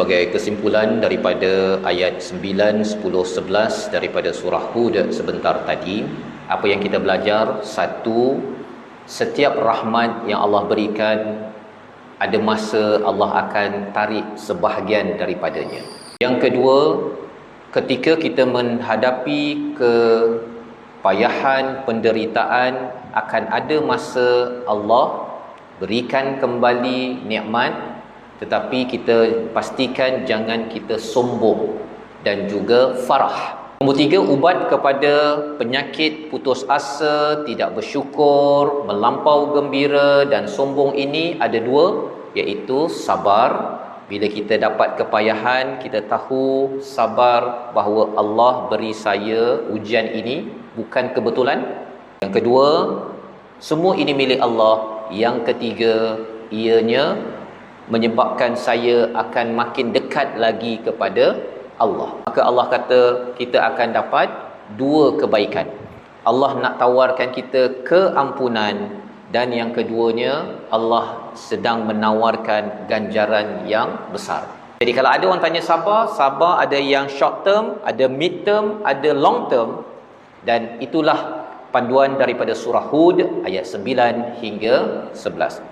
sebagai kesimpulan daripada ayat 9, 10, 11 daripada surah Hud sebentar tadi apa yang kita belajar? Satu setiap rahmat yang Allah berikan ada masa Allah akan tarik sebahagian daripadanya. Yang kedua ketika kita menghadapi kepayahan penderitaan akan ada masa Allah berikan kembali nikmat tetapi kita pastikan jangan kita sombong dan juga farah. Nombor tiga, ubat kepada penyakit putus asa, tidak bersyukur, melampau gembira dan sombong ini ada dua, iaitu sabar. Bila kita dapat kepayahan, kita tahu sabar bahawa Allah beri saya ujian ini bukan kebetulan. Yang kedua, semua ini milik Allah. Yang ketiga, ianya menyebabkan saya akan makin dekat lagi kepada Allah. Maka Allah kata kita akan dapat dua kebaikan. Allah nak tawarkan kita keampunan dan yang keduanya Allah sedang menawarkan ganjaran yang besar. Jadi kalau ada orang tanya sabar, sabar ada yang short term, ada mid term, ada long term dan itulah panduan daripada surah Hud ayat 9 hingga 11.